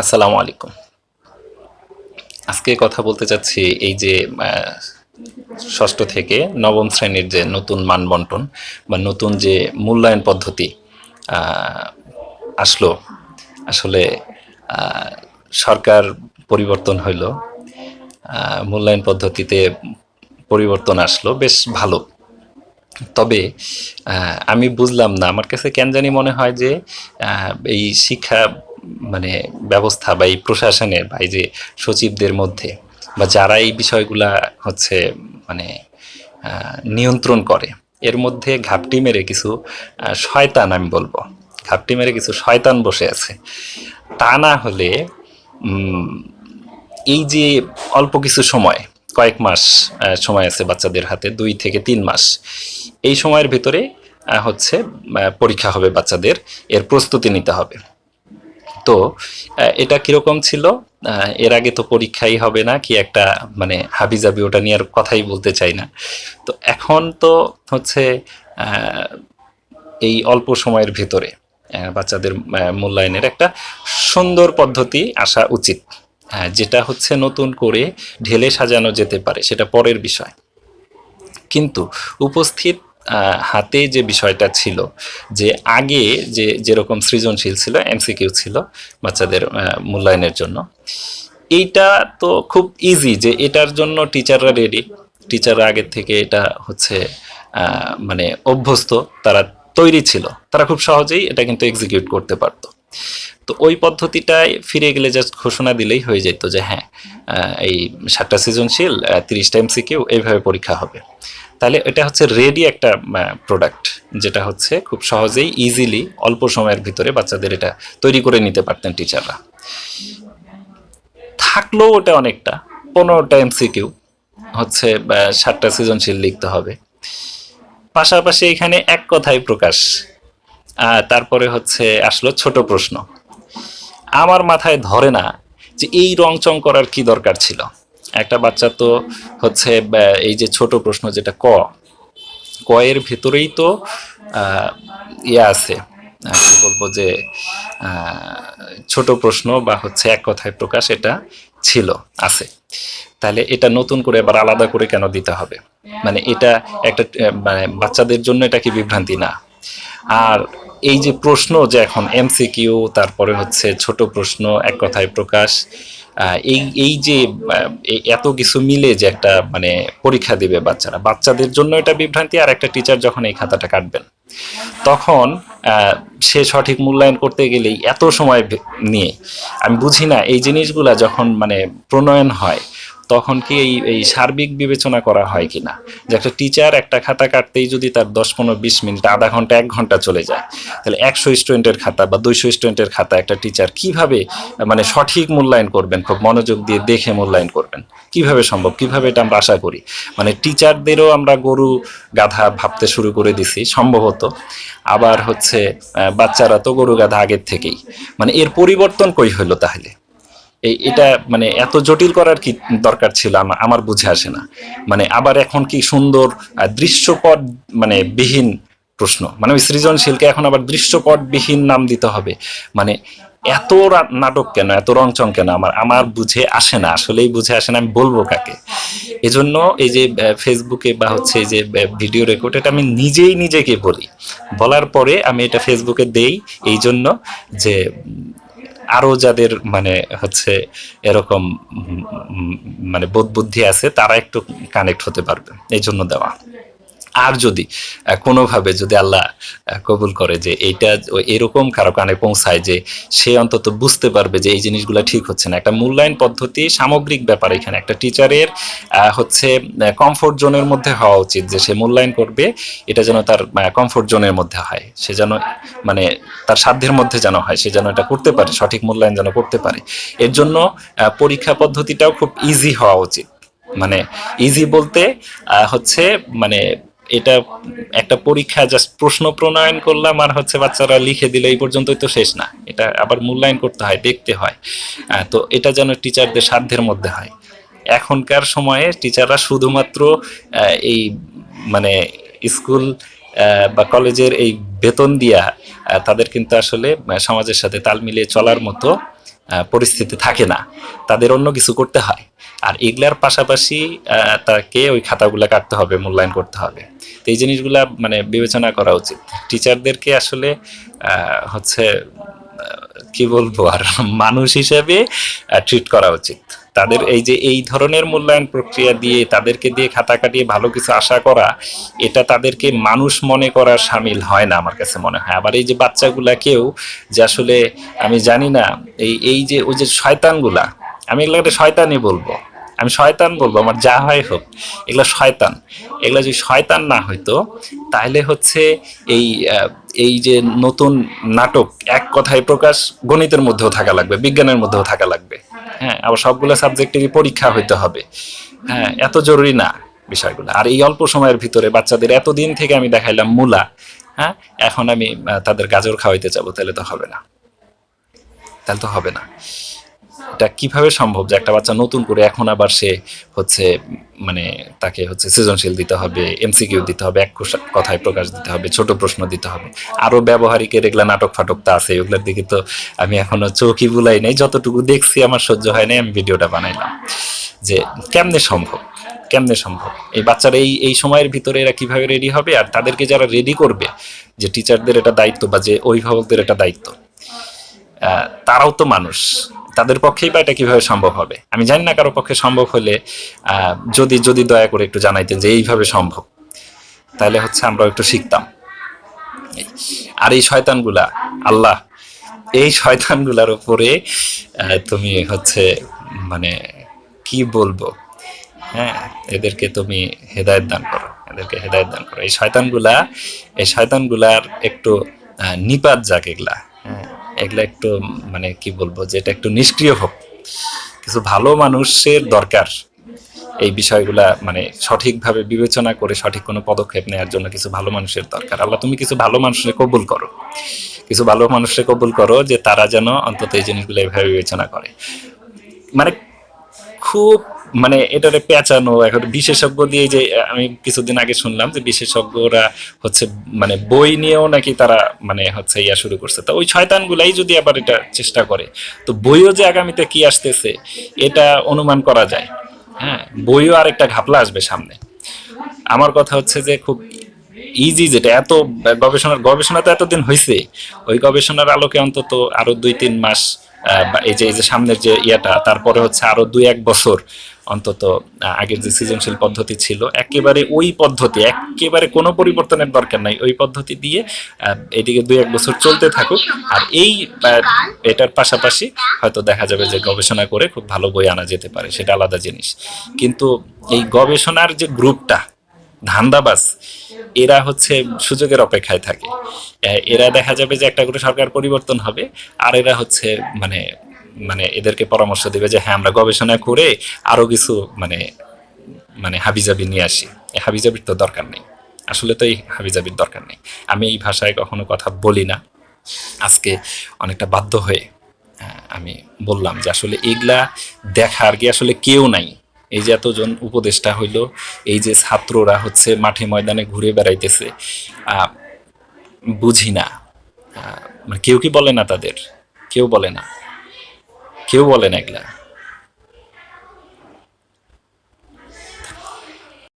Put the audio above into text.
আসসালামু আলাইকুম। আজকে কথা বলতে চাচ্ছি এই যে ষষ্ঠ থেকে নবম শ্রেণির যে নতুন মানবন্টন বা নতুন যে মূল্যায়ন পদ্ধতি আসলো। আসলে সরকার পরিবর্তন হইল মূল্যায়ন পদ্ধতিতে পরিবর্তন আসলো, বেশ ভালো। তবে আমি বুঝলাম না, আমার কাছে কেন জানি মনে হয় যে এই শিক্ষা মানে ব্যবস্থা বা এই প্রশাসনের বা এই যে সচিবদের মধ্যে বা যারা এই বিষয়গুলা হচ্ছে মানে নিয়ন্ত্রণ করে, এর মধ্যে ঘাপটি মেরে কিছু শয়তান আমি বলব, ঘাপটি মেরে কিছু শয়তান বসে আছে। তা না হলে এই যে অল্প কিছু সময়, কয়েক মাস সময় আছে বাচ্চাদের হাতে, দুই থেকে তিন মাস, এই সময়ের ভিতরে হচ্ছে পরীক্ষা হবে বাচ্চাদের, এর প্রস্তুতি নিতে হবে। তো এটা কীরকম ছিল? এর আগে তো পরীক্ষাই হবে না, কি একটা মানে হাবি হাবিজাবি ওটা নিয়ে আর কথাই বলতে চাই না। তো এখন তো হচ্ছে এই অল্প সময়ের ভিতরে বাচ্চাদের মূল্যায়নের একটা সুন্দর পদ্ধতি আসা উচিত। যেটা হচ্ছে নতুন করে ঢেলে সাজানো যেতে পারে, সেটা পরের বিষয়। কিন্তু উপস্থিত হাতে যে বিষয়টা ছিল, যে আগে যে যেরকম সৃজনশীল ছিল, এমসিকিউ ছিল বাচ্চাদের মূল্যায়নের জন্য, এইটা তো খুব ইজি যে এটার জন্য টিচাররা রেডি টিচাররা আগের থেকে এটা হচ্ছে মানে অভ্যস্ত, তারা তৈরি ছিল। তারা খুব সহজেই এটা কিন্তু এক্সিকিউট করতে পারতো। তো ওই পদ্ধতিটায় ফিরে গেলে জাস্ট ঘোষণা দিলেই হয়ে যেত যে হ্যাঁ এই সাতটা সৃজনশীল তিরিশটা এমসিকিউ, এইভাবে পরীক্ষা হবে। তাহলে এটা হচ্ছে রেডি একটা প্রোডাক্ট যেটা হচ্ছে খুব সহজেই ইজিলি অল্প সময়ের ভিতরে বাচ্চাদের এটা তৈরি করে নিতে পারতেন টিচাররা থাকলেও ওটা অনেকটা, পনেরোটা এমসিকিউ হচ্ছে সাতটা সৃজনশীল লিখতে হবে। পাশাপাশি এখানে এক কথায় প্রকাশ তারপরে হচ্ছে আসলো ছোট প্রশ্ন। আমার মাথায় ধরে না যে এই রং চং করার কি দরকার ছিল? একটা বাচ্চা তো হচ্ছে এই যে ছোট প্রশ্ন যেটা, ক। ক এর ভেতরেই তো ইয়ে আছে। কি বলব যে ছোট প্রশ্ন বা হচ্ছে এক কথায় প্রকাশ এটা ছিল, আছে। তাহলে এটা নতুন করে আবার আলাদা করে কেন দিতে হবে? মানে এটা একটা মানে বাচ্চাদের জন্য এটা কি বিভ্রান্তি? না। আর এই যে প্রশ্ন যে এখন এমসিকিউ তারপরে হচ্ছে ছোট প্রশ্ন, এক কথায় প্রকাশ এই এই যে এত কিছু মিলে যে একটা মানে পরীক্ষা দিবে বাচ্চারা। বাচ্চাদের জন্য এটা বিভ্রান্তি, আর একটা টিচার যখন এই খাতাটা কাটবেন, তখন সে সঠিক মূল্যায়ন করতে গেলেই এত সময় নিয়ে, আমি বুঝি না, এই জিনিসগুলা যখন মানে প্রণয়ন হয় তখন কি এই এই সার্বিক বিবেচনা করা হয় কিনা? যে একটা টিচার একটা খাতা কাটতেই যদি তার দশ, পনেরো, বিশ মিনিট, আধা ঘণ্টা, এক ঘণ্টা চলে যায়, তাহলে একশো স্টুডেন্টের খাতা বা দুইশো স্টুডেন্টের খাতা একটা টিচার কীভাবে মানে সঠিক মূল্যায়ন করবেন, খুব মনোযোগ দিয়ে দেখে মূল্যায়ন করবেন? কীভাবে সম্ভব? কীভাবে এটা আমরা আশা করি? মানে টিচারদেরও আমরা গরু গাধা ভাবতে শুরু করে দিছি, সম্ভবত। আবার হচ্ছে বাচ্চারা তো গরু গাধা আগের থেকেই। মানে এর পরিবর্তন কই হলো তাহলে? এটা মানে এত জটিল করার কি দরকার ছিল? আমা- আমার বুঝে আসে না। মানে আবার এখন কি সুন্দর দৃশ্যপট মানে বিহীন প্রশ্ন। মানে ওই সৃজনশীলকে এখন আবার দৃশ্যপট বিহীন নাম দিতে হবে। মানে এত নাটক কেন, এত রংচং কেন? আমার আমার বুঝে আসে না। আসলেই বুঝে আসে না, আমি বলব কাকে? এজন্য এই যে ফেসবুকে বা হচ্ছে এই যে ভিডিও রেকর্ড এটা আমি নিজেই নিজেকে বলি। বলার পরে আমি এটা ফেসবুকে দেই। এই জন্য যে আরও যাদের মানে হচ্ছে এরকম মানে বোধ বুদ্ধি আছে, তারা একটু কানেক্ট হতে পারবে। এই জন্য দেওয়া। আর যদি কোনোভাবে যদি আল্লাহ কবুল করে যে এইটা এরকম কারও কানে পৌঁছায় যে সে অন্তত বুঝতে পারবে যে এই জিনিসগুলো ঠিক হচ্ছে না। একটা মূল্যায়ন পদ্ধতি সামগ্রিক ব্যাপার এখানে। একটা টিচারের হচ্ছে কমফোর্ট জোনের মধ্যে হওয়া উচিত যে সে মূল্যায়ন করবে, এটা যেন তার কমফোর্ট জোনের মধ্যে হয়। সে যেন মানে তার সাধ্যের মধ্যে যেন হয়। সে যেন এটা করতে পারে, সঠিক মূল্যায়ন যেন করতে পারে। এর জন্য পরীক্ষা পদ্ধতিটাও খুব ইজি হওয়া উচিত। মানে ইজি বলতে হচ্ছে মানে এটা একটা পরীক্ষা জাস্ট প্রশ্ন প্রণয়ন করলাম আর হচ্ছে বাচ্চারা লিখে দিলে এই পর্যন্তই তো শেষ না। এটা আবার মূল্যায়ন করতে হয়, দেখতে হয়। তো এটা যেন টিচারদের সাধ্যের মধ্যে হয়। এখনকার সময়ে টিচাররা শুধুমাত্র এই মানে স্কুল বা কলেজের এই বেতন দিয়া তাদের কিন্তু আসলে সমাজের সাথে তাল মিলিয়ে চলার মতো পরিস্থিতি থাকে না। তাদের অন্য কিছু করতে হয়। আর এগুলার পাশাপাশি তাকে ওই খাতাগুলো কাটতে হবে, মূল্যায়ন করতে হবে। তো এই জিনিসগুলা মানে বিবেচনা করা উচিত। টিচারদেরকে আসলে হচ্ছে কি বলব আর মানুষ হিসেবে ট্রিট করা উচিত। তাদের এই যে এই ধরনের মূল্যায়ন প্রক্রিয়া দিয়ে তাদেরকে দিয়ে খাতা কাটিয়ে ভালো কিছু আশা করা এটা তাদেরকে মানুষ মনে করার সামিল হয় না আমার কাছে মনে হয়। আবার এই যে বাচ্চাগুলাকেও যে আসলে আমি জানি না এই এই যে ওই যে শয়তানগুলা আমি এগুলোকে শয়তানই বলব। আমি শয়তান বলব আমার যা হয় হোক এগুলো শয়তান। এগুলো যদি শয়তান না হইতো তাহলে হচ্ছে এই এই যে নতুন নাটক, এক কথায় প্রকাশ গণিতের মধ্যেও থাকা লাগবে, বিজ্ঞানের মধ্যেও থাকা লাগবে। হ্যাঁ আবার সবগুলো সাবজেক্টেরই পরীক্ষা হইতে হবে। হ্যাঁ এত জরুরি না বিষয়গুলো। আর এই অল্প সময়ের ভিতরে বাচ্চাদের এতদিন থেকে আমি দেখাইলাম মূলা হ্যাঁ এখন আমি তাদের গাজর খাওয়াইতে যাব, তাহলে তো হবে না। তাহলে তো হবে না। এটা কীভাবে সম্ভব যে একটা বাচ্চা নতুন করে এখন আবার সে হচ্ছে মানে তাকে হচ্ছে সৃজনশীল দিতে হবে এমসিকিউ দিতে হবে, এক কথায় প্রকাশ দিতে হবে, ছোট প্রশ্ন দিতে হবে। আরও ব্যবহারিকের এগুলা নাটক ফাটক তো আছে ওগুলোর দিকে তো আমি এখনও চোখই বুলাই নাই। যতটুকু দেখছি আমার সহ্য হয় নাই, আমি ভিডিওটা বানাইলাম। যে কেমনে সম্ভব? কেমনে সম্ভব? এই বাচ্চারা এই এই সময়ের ভিতরে এরা কীভাবে রেডি হবে? আর তাদেরকে যারা রেডি করবে, যে টিচারদের এটা দায়িত্ব বা যে অভিভাবকদের এটা দায়িত্ব তারাও তো মানুষ। তাদের পক্ষেই বা এটা কীভাবে সম্ভব হবে? আমি জানি না কারও পক্ষে সম্ভব হলে যদি যদি দয়া করে একটু জানাইতেন যে এইভাবে সম্ভব। তাহলে হচ্ছে আমরা একটু শিখতাম। আর এই শয়তানগুলা, আল্লাহ, এই শয়তানগুলার উপরে তুমি হচ্ছে মানে কি বলব? হ্যাঁ এদেরকে তুমি হেদায়ত দান করো, এদেরকে হেদায়ত দান করো। এই শয়তানগুলা, এই শয়তানগুলার একটু নিপাত যাক এগুলা। হ্যাঁ এগুলা একটু মানে কি বলব, যে এটা একটু নিষ্ক্রিয় হোক। কিছু ভালো মানুষের দরকার। এই বিষয়গুলা মানে সঠিকভাবে বিবেচনা করে সঠিক কোনো পদক্ষেপ নেওয়ার জন্য কিছু ভালো মানুষের দরকার। আল্লাহ, তুমি কিছু ভালো মানুষের কবুল করো। কিছু ভালো মানুষের কবুল করো যে তারা যেন অন্তত এই জিনিসগুলো এভাবে বিবেচনা করে। মানে খুব মানে এটারে পেঁচানো, এখন বিশেষজ্ঞ দিয়ে যে, আমি কিছুদিন আগে শুনলাম যে বিশেষজ্ঞরা হচ্ছে মানে বই নিয়েও নাকি তারা মানে হচ্ছে ইয়া শুরু করছে। তো ওই শয়তানগুলাই যদি আবার এটা চেষ্টা করে, তো বইও যে আগামীতে কি আসতেছে, এটা অনুমান করা যায়। হ্যাঁ বইও আরেকটা ঘাপলা আসবে সামনে। আমার কথা হচ্ছে যে খুব ইজি যেটা, এত গবেষণার, গবেষণা তো এতদিন হয়েছে ওই গবেষণার আলোকে অন্তত আরও দুই তিন মাস এই যে এই যে সামনের যে ইয়াটা, তারপরে হচ্ছে আরও দুই এক বছর অন্তত আগের যে সৃজনশীল পদ্ধতি ছিল, একেবারে ওই পদ্ধতি, একেবারে কোনো পরিবর্তনের দরকার নাই। ওই পদ্ধতি দিয়ে এদিকে দুই এক বছর চলতে থাকুক। আর এই এটার পাশাপাশি হয়তো দেখা যাবে যে গবেষণা করে খুব ভালো বই আনা যেতে পারে, সেটা আলাদা জিনিস। কিন্তু এই গবেষণার যে গ্রুপটা ধান্দাবাজ, এরা হচ্ছে সুযোগের অপেক্ষায় থাকে। এরা দেখা যাবে যে একটা করে সরকার পরিবর্তন হবে, আর এরা হচ্ছে মানে মানে এদেরকে পরামর্শ দেবে যে হ্যাঁ আমরা গবেষণা করে আরও কিছু মানে মানে হাবিজাবি নিয়ে আসি। হাবিজাবির তো দরকার নেই। আসলে তো এই হাবিজাবির দরকার নেই। আমি এই ভাষায় কখনো কথা বলি না। আজকে অনেকটা বাধ্য হয়ে আমি বললাম যে, আসলে এগুলা দেখার কি আসলে কেউ নাই। এই যে এতজন উপদেষ্টা হইল, এই যে ছাত্ররা হচ্ছে মাঠে ময়দানে ঘুরে বেড়াইতেছে বুঝি না। মানে কেউ কি বলে না তাদের? কেউ বলে না। কেউ বলে না এগুলা।